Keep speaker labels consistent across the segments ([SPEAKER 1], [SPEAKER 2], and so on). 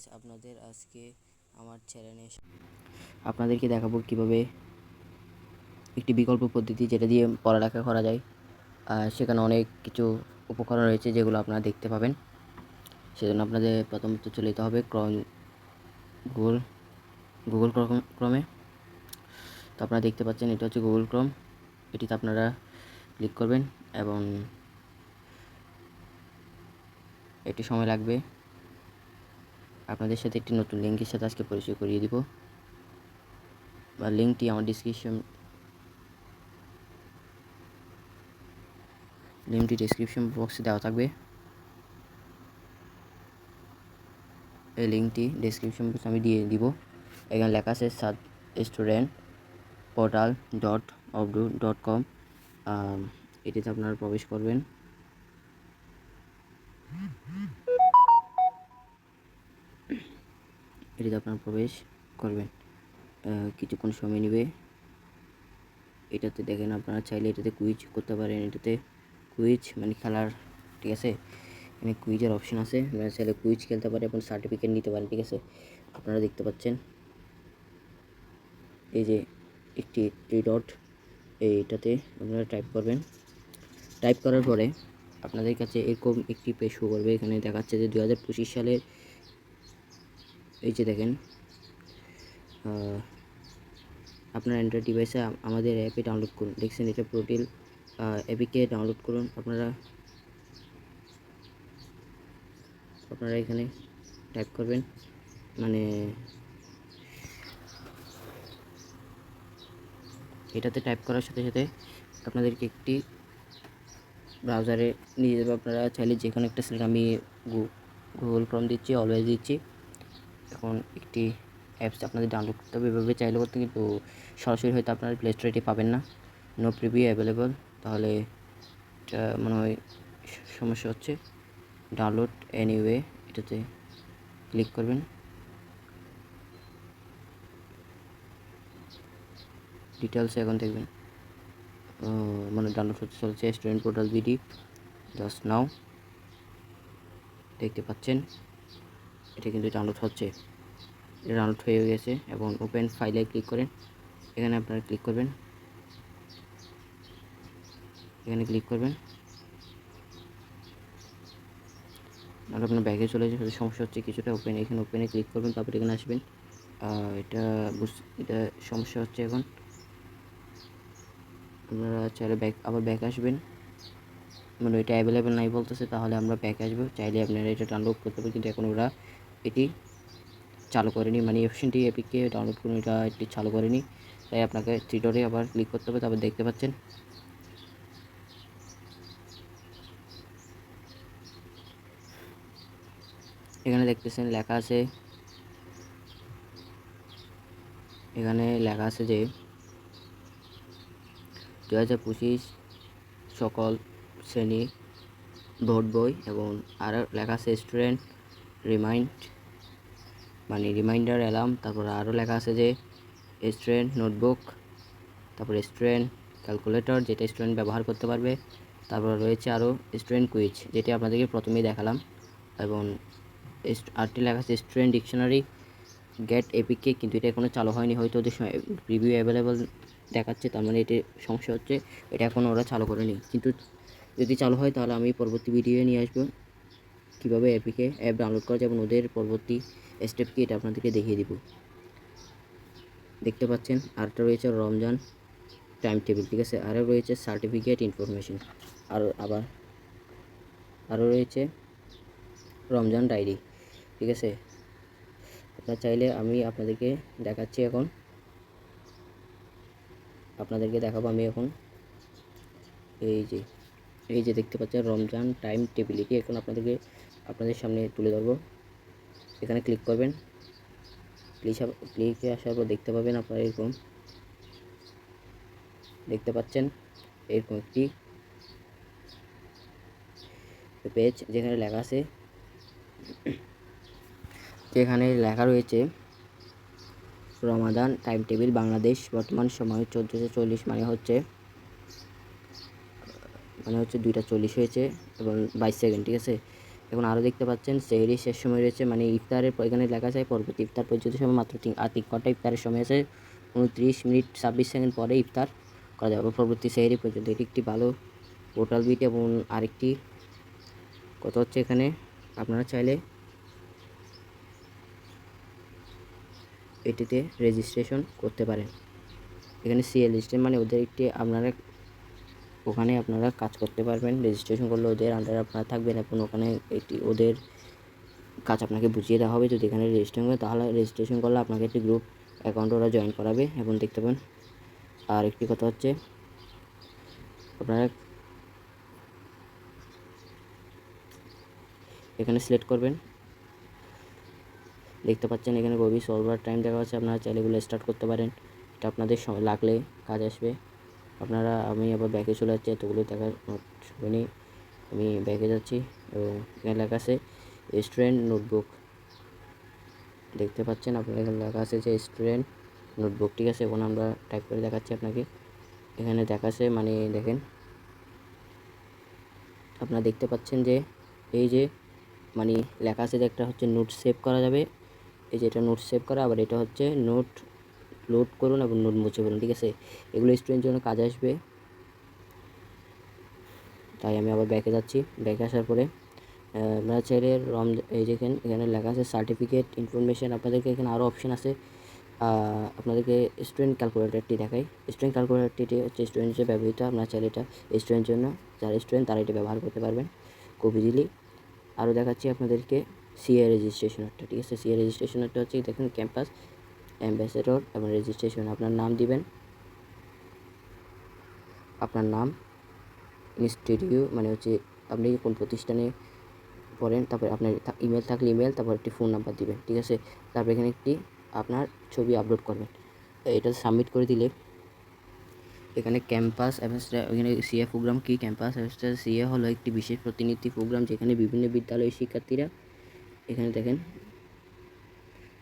[SPEAKER 1] Guys আপনাদের আজকে আমার চ্যানেলে আপনাদেরকে দেখাবো কীভাবে একটি বিকল্প পদ্ধতি যেটা দিয়ে পড়ালেখা করা যায়। সেখানে অনেক কিছু উপকরণ রয়েছে যেগুলো আপনারা দেখতে পাবেন। সেজন্য আপনাদের প্রথমত চলে যেতে হবে ক্রম গুগল গুগল ক্রম- তো আপনারা দেখতে পাচ্ছেন, এটা হচ্ছে গুগল ক্রম। এটিতে আপনারা ক্লিক করবেন এবং একটি সময় লাগবে। আপনাদের সাথে একটি নতুন লিঙ্কের সাথে আজকে পরিচয় করিয়ে দিব। বা লিঙ্কটি আমার ডিসক্রিপশন লিঙ্কটি ডিসক্রিপশন বক্সে দেওয়া থাকবে। এই লিঙ্কটি ডিসক্রিপশন বক্সে আমি দিয়ে দিব। এখানে লেখা আছে সাদ স্টুডেন্ট পোর্টাল ডট অবডু ডট কম এটিতে আপনারা প্রবেশ করবেন। এটিতে আপনারা প্রবেশ করবেন কিছুক্ষণ সময় নেবে। এটাতে দেখেন আপনারা চাইলে এটাতে কুইজ করতে পারেন। এটাতে কুইজ মানে খেলার, ঠিক আছে? এখানে কুইজের অপশন আছে। আপনারা চাইলে কুইজ খেলতে পারেন এবং সার্টিফিকেট নিতে পারেন, ঠিক আছে? আপনারা দেখতে পাচ্ছেন। এই যে একটি থ্রি ডট এইটাতে আপনারা টাইপ করবেন। টাইপ করার পরে আপনাদের কাছে এরকম একটি পেজ শো করবে। এখানে দেখাচ্ছে যে দু হাজার পঁচিশ সালের এই যে দেখেন আপনার অ্যান্ড্রয়েড ডিভাইসে আমাদের অ্যাপে ডাউনলোড করুন। দেখছেন এটা প্রোটিল অ্যাপিকে ডাউনলোড করুন। আপনারা আপনারা এখানে টাইপ করবেন মানে এটাতে টাইপ করার সাথে সাথে আপনাদেরকে একটি ব্রাউজারে নিয়ে যাবে। আপনারা চাইলে যে কোনো একটা সিলেক্ট আমি গুগল ক্রম দিচ্ছি অলওয়েজ দিচ্ছি। এখন একটি অ্যাপস আপনাদের ডাউনলোড করতে হবে। এভাবে চাইলে করতে কিন্তু সরাসরি হয়তো আপনারা প্লে স্টোরে এটি পাবেন না। নো প্রিভিউ অ্যাভেলেবল তাহলে এটা মনে হয় সমস্যা হচ্ছে। ডাউনলোড এনিওয়ে এটাতে ক্লিক করবেন। ডিটেলস এখন দেখবেন। মানে ডাউনলোড হতে চলছে student portal BD just now দেখতে পাচ্ছেন। এটা কিন্তু ডাউনলোড হচ্ছে। এটা ডাউনলোড হয়ে গেছে এবং ওপেন ফাইলে ক্লিক করেন। এখানে আপনারা ক্লিক করবেন। এখানে ক্লিক করবেন। আর আপনার ব্যাগে চলে যাবে। সমস্যা হচ্ছে কিছুটা ওপেন এখানে ওপেনে ক্লিক করবেন, তারপর এখানে আসবেন। এটা এটা সমস্যা হচ্ছে এখন। আপনারা চাইলে ব্যাক আবার ব্যাক আসবেন। মানে এটা অ্যাভেলেবেল নাই বলতেছে, তাহলে আমরা ব্যাক আসব। চাইলে আপনারা এটা ডাউনলোড করতে পারেন। কিন্তু এখন ওরা এটি চালু করেনি মানে অপশনটি এপিকে ডাউনলোড করুন, এটা এটি চালু করেনি। তাই আপনাকে থ্রি আবার ক্লিক করতে হবে, তারপর দেখতে পাচ্ছেন। এখানে দেখতেছেন, লেখা আছে, এখানে লেখা আছে যে দু হাজার পঁচিশ সকল শ্রেণি ভোট বই এবং আরও লেখা আছে স্টুডেন্ট রিমাইন্ড মানে রিমাইন্ডার অ্যালার্ম তারপর আরও লেখা আছে যে স্টুডেন্ট নোটবুক তারপর স্টুডেন্ট ক্যালকুলেটর যেটা স্টুডেন্ট ব্যবহার করতে পারবে, তারপর রয়েছে আরও স্টুডেন্ট কুইজ যেটি আপনাদেরকে প্রথমেই দেখালাম, এবং আরটি লেখা আছে স্টুডেন্ট ডিকশনারি গেট এপিকে কিন্তু এটা এখনও চালু হয়নি, হয়তো ওদের রিভিউ অ্যাভেলেবল দেখাচ্ছে, তার মানে এটি সমস্যা হচ্ছে, এটা এখনও ওরা চালু করেনি, কিন্তু যদি চালু হয় তাহলে আমি পরবর্তী ভিডিও নিয়ে আসব। কীভাবে অ্যাপিকে অ্যাপ ডাউনলোড করা যায় এবং ওদের পরবর্তী স্টেপ কি এটা আপনাদেরকে দেখিয়ে দিব। দেখতে পাচ্ছেন, আরেকটা রয়েছে রমজান টাইম টেবিল ঠিক আছে? আরও রয়েছে সার্টিফিকেট ইনফরমেশন আর আবার, আরও রয়েছে রমজান ডায়েরি ঠিক আছে? আপনারা চাইলে আমি আপনাদেরকে দেখাচ্ছি এখন। আপনাদেরকে দেখাবো আমি এখন। এই যে এই যে দেখতে পাচ্ছেন, রমজান টাইম টেবিল এটি এখন আপনাদেরকে আপনাদের সামনে তুলে ধরবো। এখানে ক্লিক করবেন। ক্লিক ক্লিকে আসার পর দেখতে পাবেন আপনারা এরকম। দেখতে পাচ্ছেন? এরকম একটি পেজ যেখানে লেখা আছে। যেখানে লেখা রয়েছে, রমাদান টাইম টেবিল বাংলাদেশ বর্তমান সময় চোদ্দোশো চল্লিশ মানে হচ্ছে মানে হচ্ছে দুইটা চল্লিশ হয়েছে এবং বাইশ সেকেন্ড ঠিক আছে? এখন আরও দেখতে পাচ্ছেন সেহরি শেষ সময় রয়েছে মানে ইফতারের এখানে লেখা আছে, পরবর্তী ইফতার পর্যন্ত সময় মাত্র তিন আর তিন ঘণ্টা ইফতারের সময় আছে, উনত্রিশ মিনিট ছাব্বিশ সেকেন্ড পরে ইফতার করা যাবে। পরবর্তী সেহরি পর্যন্ত এটি একটি ভালো পোর্টাল বিট এবং আরেকটি কথা হচ্ছে এখানে, আপনারা চাইলে এটিতে রেজিস্ট্রেশন করতে পারেন। এখানে সিএল রেজিস্ট্রেশন মানে ওদের একটি, আপনারা ওখানে আপনারা কাজ করতে পারবেন। রেজিস্ট্রেশন করলে ওদের আন্ডারে আপনারা থাকবেন এবং ওখানে একটি ওদের কাজ আপনাকে বুঝিয়ে দেওয়া হবে। যদি এখানে রেজিস্ট্রেশন করে, তাহলে রেজিস্ট্রেশন করলে আপনাকে একটি গ্রুপ অ্যাকাউন্ট ওরা জয়েন করাবে এবং দেখতে পাবেন আর একটি কথা হচ্ছে, আপনারা এখানে সিলেক্ট করবেন। দেখতে পাচ্ছেন এখানে গভীর সলভার টাইম দেখা যাচ্ছে। আপনারা চাইলে এগুলো স্টার্ট করতে পারেন। এটা আপনাদের লাগলে কাজ আসবে। আপনারা, আমি আবার ব্যাকে চলে যাচ্ছি এতগুলো দেখার নেই। আমি ব্যাকে যাচ্ছি এবং এখানে লেখা আছে, স্টুডেন্ট নোটবুক। দেখতে পাচ্ছেন, আপনারা এখানে লেখা আছে যে, স্টুডেন্ট নোটবুক। ঠিক আছে, এখন আমরা টাইপ করে দেখাচ্ছি আপনাকে। এখানে দেখাচ্ছে মানে দেখেন, আপনারা দেখতে পাচ্ছেন যে, এই যে মানে লেখা আছে যে, একটা হচ্ছে নোট সেভ করা যাবে। এই যে, এটা নোট সেভ করা, আবার এটা হচ্ছে নোট লোড করুন এবং নোট মুছে ফেলুন, ঠিক আছে? এগুলো স্টুডেন্টের জন্য কাজে আসবে। তাই আমি আবার ব্যাকে যাচ্ছি। ব্যাকে আসার পরে আপনারা চাইলে রম এই যেখানে এখানে লেখা আছে সার্টিফিকেট ইনফরমেশন আপনাদেরকে এখানে আরও অপশন আছে। আপনাদেরকে স্টুডেন্ট ক্যালকুলেটারটি দেখাই। স্টুডেন্ট ক্যালকুলেটারটি হচ্ছে স্টুডেন্ট হিসেবে ব্যবহৃত, আপনারা চাইলে এটা স্টুডেন্টের জন্য, যারা স্টুডেন্ট তারা এটা ব্যবহার করতে পারবেন খুব ইজিলি আরও দেখাচ্ছি আপনাদেরকে সিএ রেজিস্ট্রেশনারটা ঠিক আছে? সিএ রেজিস্ট্রেশনারটা হচ্ছে, দেখুন ক্যাম্পাস অ্যাম্বাসেডর এবং রেজিস্ট্রেশন, আপনার নাম দিবেন। আপনার নাম ইনস্টিটিউট মানে হচ্ছে আপনি কোন প্রতিষ্ঠানে পড়েন, তারপরে আপনার ইমেল থাকলে ইমেল, তারপর একটি ফোন নাম্বার দিবেন, ঠিক আছে? তারপর এখানে একটি আপনার ছবি আপলোড করবেন। এটা সাবমিট করে দিলে এখানে ক্যাম্পাস এখানে সিএ প্রোগ্রাম কি? ক্যাম্পাস সিএ হলো একটি বিশেষ প্রতিনিধি প্রোগ্রাম যেখানে বিভিন্ন বিদ্যালয়ের শিক্ষার্থীরা এখানে দেখেন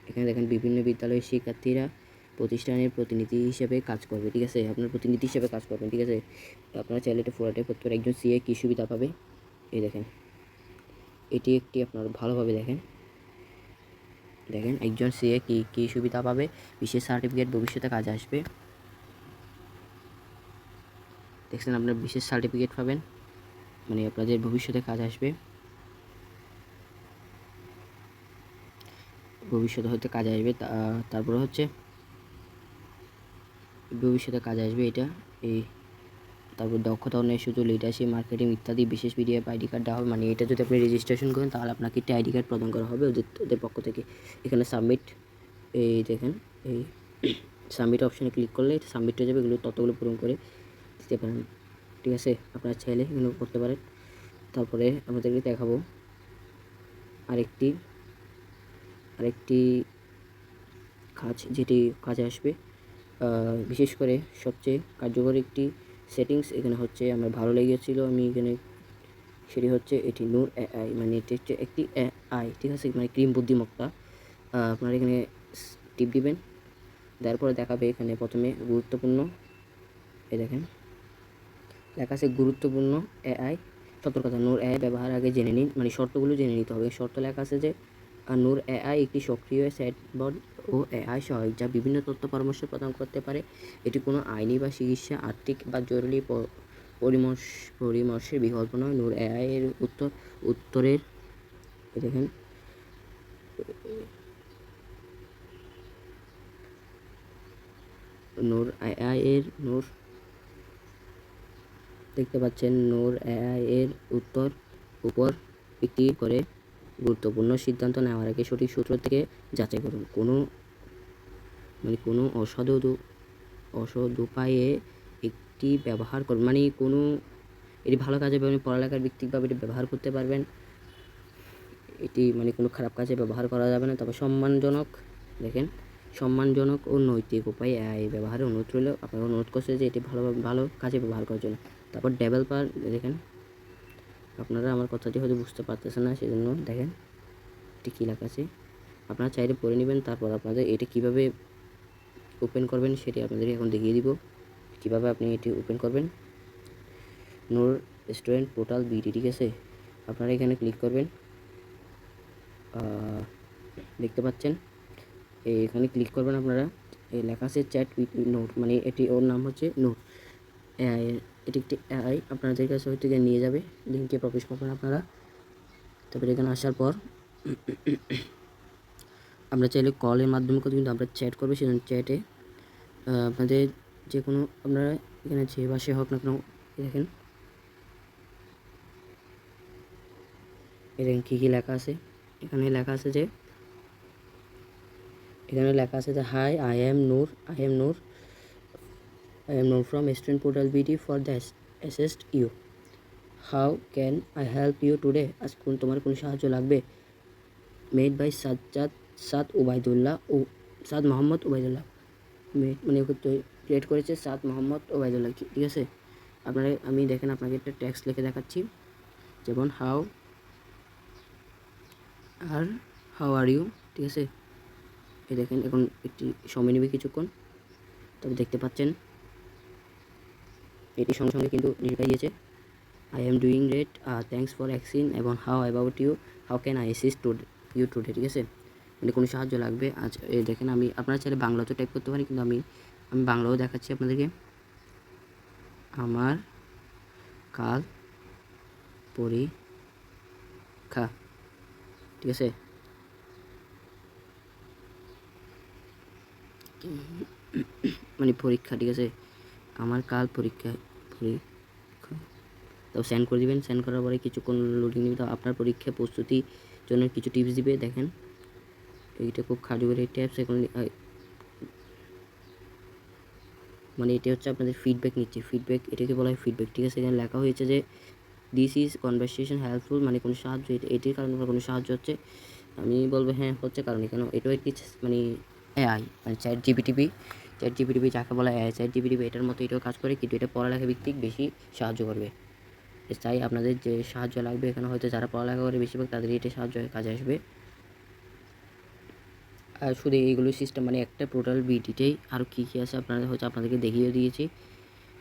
[SPEAKER 1] এখানে দেখেন বিভিন্ন বিদ্যালয়ের শিক্ষার্থীরা প্রতিষ্ঠানের প্রতিনিধি হিসেবে কাজ করবে, ঠিক আছে? আপনার প্রতিনিধি হিসেবে কাজ করবেন, ঠিক আছে? আপনারা চাইলে এটা পুরোটাই করতে পারেন একজন সিএ কী সুবিধা পাবে? এই দেখেন। এটি একটি আপনার ভালোভাবে দেখেন। দেখেন, একজন সিএ কী কী সুবিধা পাবে? বিশেষ সার্টিফিকেট ভবিষ্যতে কাজে আসবে। দেখছেন, আপনার বিশেষ সার্টিফিকেট পাবেন। মানে আপনাদের ভবিষ্যতে কাজ আসবে। ভবিষ্যতে হয়তো কাজে আসবে তারপরে হচ্ছে ভবিষ্যতে কাজে আসবে এটা, এই, তারপর দক্ষতা উন্নয়ন সুযোগ লিডারশিপ মার্কেটিং ইত্যাদি বিশেষ পিডিএফ আইডি কার্ড দেওয়া হবে মানে এটা যদি আপনি রেজিস্ট্রেশন করেন তাহলে আপনাকে একটি আইডি কার্ড প্রদান করা হবে, ওদের ওদের পক্ষ থেকে। এখানে সাবমিট এই দেখেন, এই সাবমিট অপশানে ক্লিক করলে সাবমিট হয়ে যাবে, এগুলো ততগুলো পূরণ করে দিতে পারেন, ঠিক আছে? আপনারা চাইলে এগুলো করতে পারেন। তারপরে আমাদেরকে দেখাবো আরেকটি আরেকটি কাজ যেটি কাজে আসবে বিশেষ করে সবচেয়ে কার্যকর একটি সেটিংস এখানে হচ্ছে আমার ভালো লেগেছিলো আমি এখানে, সেটি হচ্ছে এটি নূর এআই মানে এটি হচ্ছে একটি এআই ঠিক আছে? মানে ক্রিম বুদ্ধিমত্তা। আপনারা এখানে টিপ দিবেন, তারপরে দেখাবে এখানে প্রথমে গুরুত্বপূর্ণ এ দেখেন। লেখা আছে গুরুত্বপূর্ণ এআই সতর্কতা। নূর এআই ব্যবহার আগে জেনে নিন মানে শর্তগুলো জেনে নিতে হবে। শর্ত লেখা আছে যে নূর এআই একটি সক্রিয় চ্যাটবট ও এআই সহায়ক যা বিভিন্ন তথ্য পরামর্শ প্রদান করতে পারে। এটি কোনো আইনি বা চিকিৎসা, আর্থিক বা জরুরি পরামর্শ পরামর্শের বিকল্প নয়। নূর এআই এর উত্তর উত্তরের দেখেন। নূর এআই এর নূর দেখতে পাচ্ছেন। নূর এআই এর উত্তর উপর ভিত্তি করে গুরুত্বপূর্ণ সিদ্ধান্ত নেওয়ার আগে সঠিক সূত্র থেকে যাচাই করুন। কোনো মানে কোনো অসাধু অসদ উপায়ে একটি ব্যবহার করুন। মানে কোনো এটি ভালো কাজে ব্যবহার পড়ালেখার ভিত্তিকভাবে এটি ব্যবহার করতে পারবেন। এটি মানে কোনো খারাপ কাজে ব্যবহার করা যাবে না। তবে সম্মানজনক, দেখেন, সম্মানজনক ও নৈতিক উপায়ে এআই ব্যবহারের অনুরোধ রইল। আপনাকে অনুরোধ করছে যে এটি ভালো ভালো কাজে ব্যবহার করার জন্য। তারপর ডেভেলপার দেখেন আপনারা আমার কথাটি হয়তো বুঝতে পারতেছেন না, সেজন্য দেখেন এটি কী আছে। আপনারা চাইলে পড়ে নেবেন, তারপর আপনাদের এটা কীভাবে ওপেন করবেন সেটি আপনাদের এখন দেখিয়ে দিব। কীভাবে আপনি এটি ওপেন করবেন। নূর স্টুডেন্ট পোর্টাল বিডি ঠিক আছে? আপনারা এখানে ক্লিক করবেন। দেখতে পাচ্ছেন? এখানে ক্লিক করবেন আপনারা। এই লেখা আছে চ্যাট উইথ নোট মানে এটি ওর নাম হচ্ছে নোট এটি একটি এআই আপনাদের কাছে হয়তো নিয়ে যাবে লিঙ্কে প্রবেশ করবেন আপনারা। তারপরে এখানে আসার পর, আমরা চাইলে কলের মাধ্যমে কত কিন্তু আমরা চ্যাট করব সেজন্য চ্যাটে আপনাদের যে কোনো, আপনারা এখানে যে ভাষায় হোক না কেন দেখেন। এখানে কী কী লেখা আছে? এখানে লেখা আছে যে, এখানে লেখা আছে যে hi I am Noor I am Noor Noor from student portal BD for the assist you how can I help you today আজ কোন, তোমার কোনো সাহায্য লাগবে? মেড বাই সাজ্জাদ, সাদ ওবায়দুল্লাহ ও সাদ মোহাম্মদ ওবায়দুল্লাহ। মানে ক্রিয়েট করেছে সাদ মোহাম্মদ ওবায়দুল্লাহ, ঠিক আছে? আপনারা, আমি দেখেন আপনাকে একটা ট্যাক্স লিখে দেখাচ্ছি। যেমন how are how are you ঠিক আছে? এই দেখেন, এখন একটি সময় নেবে কিছুক্ষণ। তবে দেখতে পাচ্ছেন। এটি সঙ্গে সঙ্গে কিন্তু রিপ্লাই দিয়েছে I am doing great thanks for অ্যাক্সিন এবং how about you how can I assist to you today ঠিক আছে? মানে কোনো সাহায্য লাগবে? আজ দেখেন আমি আপনারা চাইলে বাংলাতেও টাইপ করতে পারি, কিন্তু আমি আমি বাংলাও দেখাচ্ছি আপনাদেরকে। আমার কাল পরীক্ষা, ঠিক আছে? মানে পরীক্ষা, ঠিক আছে? আমার কাল পরীক্ষা পরীক্ষা তো সেন্ড করে দিবেন। সেন্ড করার পরে কিছুক্ষণ লোডিং নেবে। তো আপনার পরীক্ষা প্রস্তুতির জন্য কিছু টিপস দিবে। দেখেন, এইটা খুব খালি করে ট্যাপস এখন মানে এটা হচ্ছে আপনাদের ফিডব্যাক নিচ্ছে। ফিডব্যাক এটাকে বলা হয় ফিডব্যাক ঠিক আছে, এখানে লেখা হয়েছে যে দিস ইজ কনভারসেশন হেল্পফুল মানে কোনো সাহায্য এটা- এটির কারণে কোনো সাহায্য হচ্ছে। আমি বলব হ্যাঁ হচ্ছে কারণ। কেন? এটাও একটি মানে এআই মানে চ্যাট জিপিটিভি চ্যাট জিপিটিভি যাকে বলা এআই চ্যাট জিপিটিভি এটার মতো এটাও কাজ করে, কিন্তু এটা পড়ালেখা ভিত্তিক বেশি সাহায্য করবে। তাই আপনাদের যে সাহায্য লাগবে এখানে হয়তো যারা পড়ালেখা করে বেশিরভাগ তাদের এটা সাহায্য কাজে আসবে। আর শুধু এইগুলো সিস্টেম মানে একটা টোটাল বিটিতেই আর কী কী আছে আপনাদের হচ্ছে আপনাদেরকে দেখিয়ে দিয়েছি।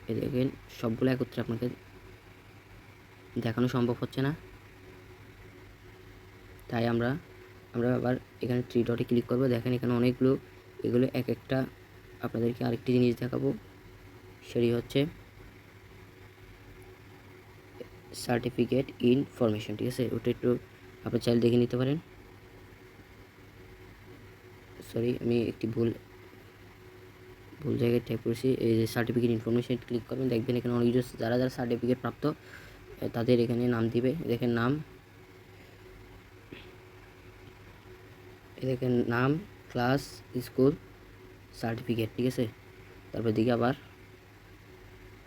[SPEAKER 1] এ দেখেন, সবগুলো একত্রে আপনাকে দেখানো সম্ভব হচ্ছে না। তাই আমরা আমরা আবার এখানে থ্রি ডটে ক্লিক করব। দেখেন এখানে অনেকগুলো, এগুলো এক একটা আপনাদেরকে আরেকটি জিনিস দেখাবো। সেটি হচ্ছে সার্টিফিকেট ইনফরমেশন ঠিক আছে? ওটা একটু আপনার চাইলে দেখে নিতে পারেন। সরি আমি একটি ভুল ভুল জায়গায় টাইপ করেছি। এই যে সার্টিফিকেট ইনফরমেশন ক্লিক করবেন। দেখবেন এখানে অনেক যারা যারা সার্টিফিকেট প্রাপ্ত তাদের এখানে নাম দিবে। দেখেন নাম দেখেন নাম ক্লাস স্কুল সার্টিফিকেট ঠিক আছে? তারপর দিকে আবার,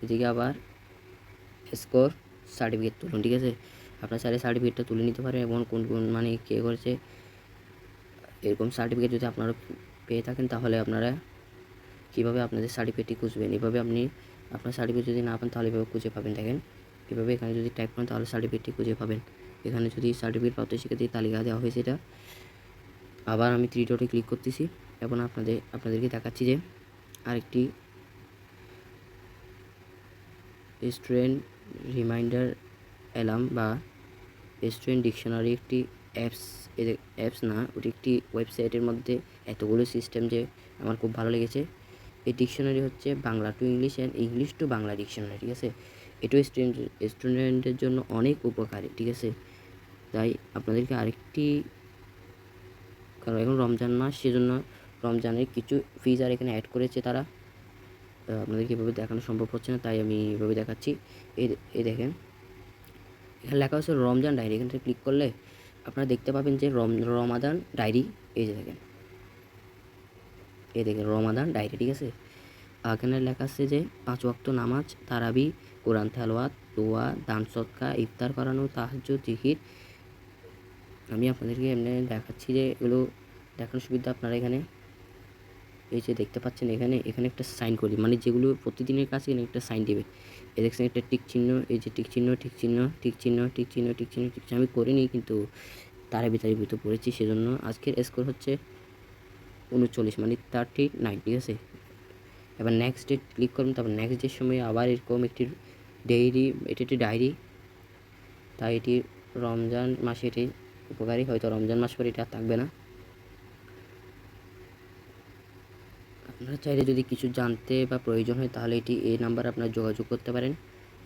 [SPEAKER 1] এদিকে আবার স্কোর সার্টিফিকেট তুলুন, ঠিক আছে? আপনার চাইলে সার্টিফিকেটটা তুলে নিতে পারেন এবং কোন কোন মানে কে করেছে, এরকম সার্টিফিকেট যদি আপনারা পেয়ে থাকেন, তাহলে আপনারা কীভাবে আপনাদের সার্টিফিকেটটি খুঁজবেন? এভাবে আপনি, আপনার সার্টিফিকেট যদি না পান, তাহলে এভাবে খুঁজে পাবেন, দেখেন? এভাবে এখানে যদি টাইপ করেন, তাহলে সার্টিফিকেটটি খুঁজে পাবেন। এখানে যদি সার্টিফিকেট প্রাপ্ত শিক্ষার্থীর তালিকা দেওয়া হয়েছে এটা, আবার আমি থ্রি ডটে ক্লিক করতেছি। এবং আপনাদের, আপনাদেরকে দেখাচ্ছি যে আরেকটি স্টুডেন্ট রিমাইন্ডার অ্যালার্ম বা স্টুডেন্ট ডিকশনারি একটি অ্যাপস অ্যাপস না, ওটি একটি ওয়েবসাইটের মধ্যে এতগুলো সিস্টেম যে আমার খুব ভালো লেগেছে। এই ডিকশনারি হচ্ছে Bangla to English and English to Bangla dictionary, ঠিক আছে? এটাও স্টুডেন্ট স্টুডেন্টের জন্য অনেক উপকারী, ঠিক আছে? তাই আপনাদেরকে আরেকটি, কারণ এখন রমজান মাস, সেজন্য রমজানের কিছু ফিচার এখানে অ্যাড করেছে তারা। আপনাদেরকে এভাবে দেখানো সম্ভব হচ্ছে না, তাই আমি এভাবে দেখাচ্ছি। এই এই দেখেন, এখানে লেখা হচ্ছে রমজান ডায়েরি এখানে ক্লিক করলে আপনারা দেখতে পাবেন যে রম, রমাদান ডায়েরি এই যে দেখেন। এই দেখেন, রমাদান ডায়েরি ঠিক আছে? আর এখানে লেখা আছে যে পাঁচ ওয়াক্ত নামাজ, তারাবি, কোরআন থালোয়াত দোয়া, দান সৎকা, ইফতার করানো তাহাজ্য জিকির। আমি আপনাদেরকে এমনি দেখাচ্ছি যে এগুলো দেখানোর সুবিধা আপনারা এখানে এই যে দেখতে পাচ্ছেন এখানে এখানে একটা সাইন করি। মানে যেগুলো প্রতিদিনের কাছে এখানে একটা সাইন দেবে। এই দেখছেন একটা টিক চিহ্ন, এই যে টিক চিহ্ন টিক চিহ্ন টিক চিহ্ন টিক চিহ্ন টিক চিহ্ন টিক চিহ্ন। আমি করিনি কিন্তু তারা ভিতরে ভিতরে পড়েছি সেজন্য আজকের স্কোর হচ্ছে উনচল্লিশ মানে থার্টি নাইন ঠিক আছে? এবার নেক্সট ডেট ক্লিক করুন, তারপর নেক্সট ডের সময় আবার এরকম একটি ডেইরি এটি একটি ডায়েরি তাই এটি রমজান মাসে এটি উপকারী, হয়তো রমজান মাস পরে এটা থাকবে না। আপনারা চাইলে যদি কিছু জানতে বা প্রয়োজন হয়, তাহলে এটি এই নাম্বারে আপনারা যোগাযোগ করতে পারেন।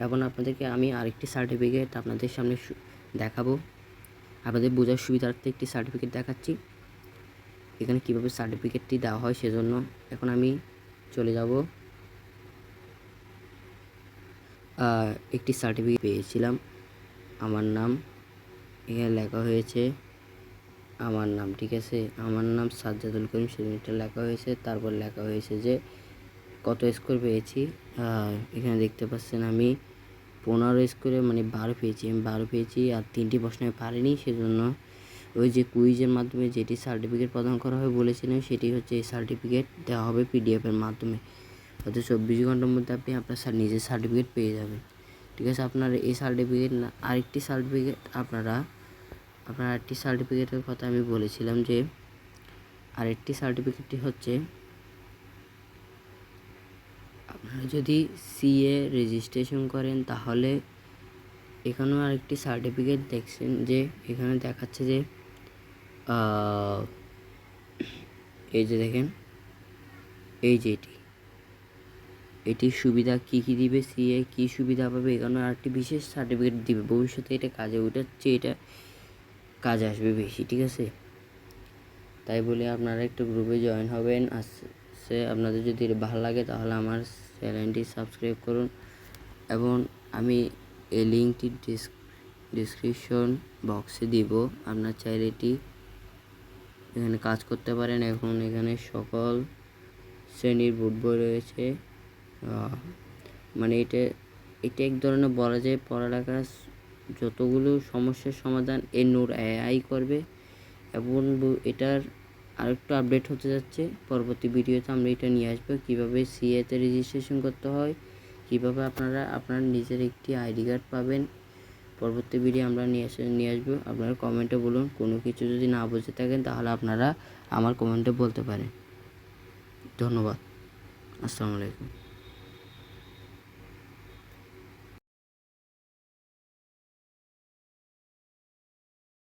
[SPEAKER 1] এবং আপনাদেরকে আমি আরেকটি সার্টিফিকেট আপনাদের সামনে দেখাবো। আপনাদের বোঝার সুবিধার্থে একটি সার্টিফিকেট দেখাচ্ছি। এখানে কীভাবে সার্টিফিকেটটি দেওয়া হয় সেজন্য এখন আমি চলে যাব। একটি সার্টিফিকেট পেয়েছিলাম। আমার নাম এখানে লেখা হয়েছে আমার নাম, ঠিক আছে? আমার নাম সাজ্জাদুল করিম সেদিনটা লেখা হয়েছে। তারপর লেখা হয়েছে যে, কত স্কোর পেয়েছি? এখানে দেখতে পাচ্ছেন আমি পনেরো স্কোরে মানে বারো পেয়েছি। আমি বারো পেয়েছি আর তিনটি প্রশ্ন আমি পারিনি, সেজন্য ওই যে কুইজের মাধ্যমে যেটি সার্টিফিকেট প্রদান করা হবে বলেছিলাম, সেটি হচ্ছে এই সার্টিফিকেট দেওয়া হবে পিডিএফের মাধ্যমে। হয়তো চব্বিশ ঘণ্টার মধ্যে আপনি আপনার নিজের সার্টিফিকেট পেয়ে যাবেন। ঠিক আছে, আপনার এই সার্টিফিকেট না, আরেকটি সার্টিফিকেট আপনারা আপনার আরেকটি সার্টিফিকেটের কথা আমি বলেছিলাম যে, আরেকটি সার্টিফিকেটটি হচ্ছে আপনারা যদি সিএ রেজিস্ট্রেশন করেন, তাহলে এখানেও আরেকটি সার্টিফিকেট দেখছেন যে, এখানে দেখাচ্ছে যে এই যে দেখেন, এই যে এটি। এটির সুবিধা কি কি দিবে? সিএ কি সুবিধা পাবে? এখানে আরেকটি বিশেষ সার্টিফিকেট দিবে। ভবিষ্যতে এটা কাজে উঠাচ্ছে এটা কাজে আসবে বেশি, ঠিক আছে? তাই বলে আপনারা একটু গ্রুপে জয়েন হবেন। সে আপনাদের যদি ভালো লাগে, তাহলে আমার চ্যানেলটি সাবস্ক্রাইব করুন। এবং আমি এই লিঙ্কটি ডিসক্রিপশন বক্সে দিব। আপনার চাইলে এটি এখানে কাজ করতে পারেন। এখন এখানে সকল শ্রেণির বোর্ড বই রয়েছে। মানে এটা এটা এক ধরনের বলা যায় পড়ালেখার স- যতগুলো সমস্যার সমাধান এ নূর এআই করবে এবং এটার আরেকটু আপডেট হতে যাচ্ছে। পরবর্তী ভিডিওতে আমরা এটা নিয়ে আসব, কীভাবে সিএতে রেজিস্ট্রেশন করতে হয়, কীভাবে আপনারা আপনার নিজের একটি আইডি কার্ড পাবেন। পরবর্তী ভিডিও আমরা নিয়ে আসে, নিয়ে আসব। আপনারা কমেন্টে বলুন, কোনো কিছু যদি না বুঝে থাকেন, তাহলে আপনারা আমার কমেন্টে বলতে পারেন। ধন্যবাদ। আসসালামু আলাইকুম।